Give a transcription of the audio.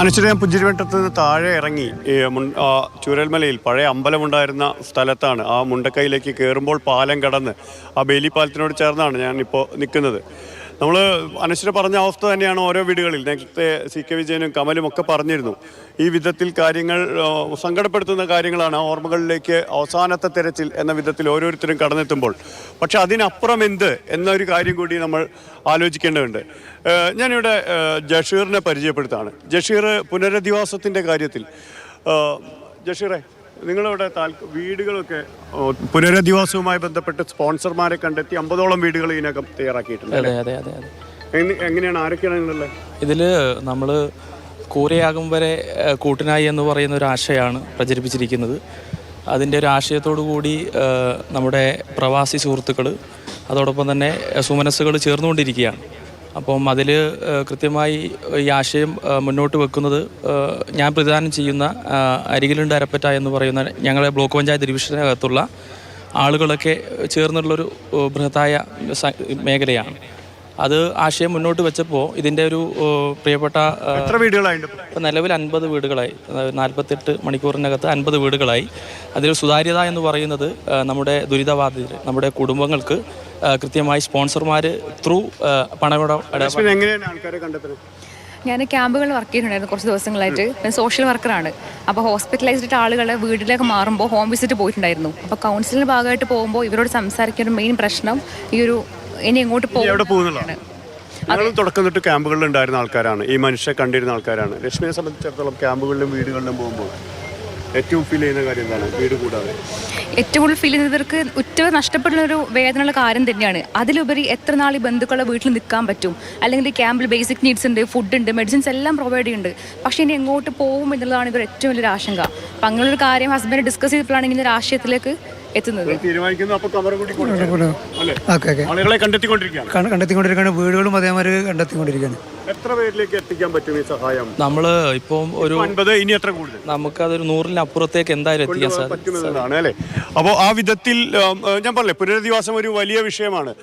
അനുശ്വര പുഞ്ചിരിവട്ടത്ത് നിന്ന് താഴെ ഇറങ്ങി ചുരൽമലയിൽ പഴയ അമ്പലമുണ്ടായിരുന്ന സ്ഥലത്താണ്. ആ മുണ്ടക്കൈയിലേക്ക് കയറുമ്പോൾ പാലം കടന്ന് ആ ബേലി പാലത്തിനോട് ചേർന്നാണ് ഞാൻ ഇപ്പോൾ നിൽക്കുന്നത് നമ്മൾ അനശ്വര പറഞ്ഞ അവസ്ഥ തന്നെയാണ് ഓരോ വീടുകളിൽ. നേരത്തെ സി കെ വിജയനും കമലും ഒക്കെ പറഞ്ഞിരുന്നു. ഈ വിധത്തിൽ കാര്യങ്ങൾ സങ്കടപ്പെടുത്തുന്ന കാര്യങ്ങളാണ് ഓർമ്മകളിലേക്ക് അവസാനത്തെ തിരച്ചിൽ എന്ന വിധത്തിൽ ഓരോരുത്തരും കടന്നെത്തുമ്പോൾ. പക്ഷെ അതിനപ്പുറം എന്ത് എന്നൊരു കാര്യം കൂടി നമ്മൾ ആലോചിക്കേണ്ടതുണ്ട്. ഞാനിവിടെ ജഷീറിനെ പരിചയപ്പെടുത്താണ്. ജഷീർ പുനരധിവാസത്തിന്റെ കാര്യത്തിൽ ജഷീറെ നിങ്ങളിവിടെ വീടുകളൊക്കെ പുനരധിവാസവുമായി ബന്ധപ്പെട്ട് സ്പോൺസർമാരെ കണ്ടെത്തി അമ്പതോളം വീടുകൾ ഇതിനകം തയ്യാറാക്കിയിട്ടുണ്ട് അതെ അതെ അതെ അതെ. എങ്ങനെയാണ് ആരൊക്കെയാണ് നിങ്ങളുള്ളത് ഇതിൽ നമ്മൾ കൂരയാകും വരെ കൂട്ടിനായി എന്ന് പറയുന്ന ഒരു ആശയമാണ് പ്രചരിപ്പിച്ചിരിക്കുന്നത്. അതിന്റെ ഒരു ആശയത്തോടു കൂടി നമ്മുടെ പ്രവാസി സുഹൃത്തുക്കൾ അതോടൊപ്പം തന്നെ സുമനസ്സുകൾ ചേർന്നുകൊണ്ടിരിക്കുകയാണ്. അപ്പം അതിൽ കൃത്യമായി ഈ ആശയം മുന്നോട്ട് വെക്കുന്നത് ഞാൻ പ്രതിദാനം ചെയ്യുന്ന അരികിലുണ്ട് അരപ്പറ്റ എന്ന് പറയുന്ന ഞങ്ങളെ ബ്ലോക്ക് പഞ്ചായത്ത് ഡിവിഷനകത്തുള്ള ആളുകളൊക്കെ ചേർന്നുള്ളൊരു ബൃഹത്തായ മേഖലയാണ്. അത് ആശയം മുന്നോട്ട് വെച്ചപ്പോൾ ഇതിന്റെ ഒരു പ്രിയപ്പെട്ട ഇപ്പം നിലവിൽ അൻപത് വീടുകളായി. നാൽപ്പത്തെട്ട് മണിക്കൂറിനകത്ത് അൻപത് വീടുകളായി. അതിൽ സുതാര്യത എന്ന് പറയുന്നത് നമ്മുടെ ദുരിതബാധിതർ നമ്മുടെ കുടുംബങ്ങൾക്ക് കൃത്യമായി സ്പോൺസർമാർ ത്രൂ പണമിട എങ്ങനെയാണ് ആൾക്കാരെ കണ്ടെത്തുന്നത് ഞാൻ ക്യാമ്പുകളിൽ വർക്ക് ചെയ്തിട്ടുണ്ടായിരുന്നു കുറച്ച് ദിവസങ്ങളായിട്ട്. ഞാൻ സോഷ്യൽ വർക്കറാണ് അപ്പോൾ ഹോസ്പിറ്റലൈസ്ഡ് ആളുകളെ വീട്ടിലേക്ക് മാറുമ്പോൾ ഹോം വിസിറ്റ് പോയിട്ടുണ്ടായിരുന്നു. അപ്പോൾ കൗൺസിലിന്റെ ഭാഗമായിട്ട് പോകുമ്പോൾ ഇവരോട് സംസാരിക്കുന്ന ഒരു മെയിൻ പ്രശ്നം ഈ ഒരു ഇനി എങ്ങോട്ട് എവിടെ പോകും പോകുന്നുള്ളതാണ് ഞങ്ങൾ തുടക്കം തൊട്ട് ക്യാമ്പുകളിൽ ഉണ്ടായിരുന്ന ആൾക്കാരാണ്. ഈ മനുഷ്യരെ കണ്ടിരുന്ന ആൾക്കാരാണ്. ലക്ഷ്മിയെ സംബന്ധിച്ചിടത്തോളം ക്യാമ്പുകളിലും വീടുകളിലും പോകുമ്പോൾ ഏറ്റവും ഫീൽ ചെയ്യുന്ന കാര്യം എന്താണ്? വീട് കൂടാതെ. ഏറ്റവും കൂടുതൽ ഫീൽ ചെയ്യുന്നവർക്ക് ഉറ്റവ നഷ്ടപ്പെടുന്ന ഒരു വേദനയുള്ള കാര്യം തന്നെയാണ്. അതിലുപരി എത്ര നാൾ ഈ ബന്ധുക്കളുടെ വീട്ടിൽ നിൽക്കാൻ പറ്റും? അല്ലെങ്കിൽ ക്യാമ്പിൽ ബേസിക് നീഡ്സ് ഉണ്ട് ഫുഡ് ഉണ്ട് മെഡിസിൻസ് എല്ലാം പ്രൊവൈഡ് ചെയ്യുന്നുണ്ട്. പക്ഷേ ഇനി എങ്ങോട്ട് പോകും എന്നുള്ളതാണ് ഇവർ ഏറ്റവും വലിയൊരു ആശങ്ക. അപ്പം അങ്ങനെയൊരു കാര്യം ഹസ്ബൻഡ് ഡിസ്കസ് ചെയ്തപ്പോഴാണ് ഇങ്ങനെ ഒരു ആശയത്തിലേക്ക് എത്തുന്നത്. Okay okay. ആളുകളെ കണ്ടെത്തിക്കൊണ്ടിരിക്കുകയാണ്. കണ്ട- കണ്ടെത്തിക്കൊണ്ടിരിക്കുകയാണ് വീടുകളും അതേമാതിരി കണ്ടെത്തിക്കൊണ്ടിരിക്കുകയാണ്. എത്ര പേരിലേക്ക് എത്തിക്കാൻ പറ്റും ഈ സഹായം? നമ്മൾ ഇപ്പം ഒരു അൻപത് ഇനി എത്ര കൂടുതൽ? നമുക്ക് നമുക്കതൊരു നൂറിനപ്പുറത്തേക്ക് എന്തായാലും എത്തിക്കാൻ സാധിക്കും അപ്പോൾ ആ വിധത്തിൽ ഞാൻ പറഞ്ഞേ പുനരധിവാസം ഒരു വലിയ വിഷയമാണ്.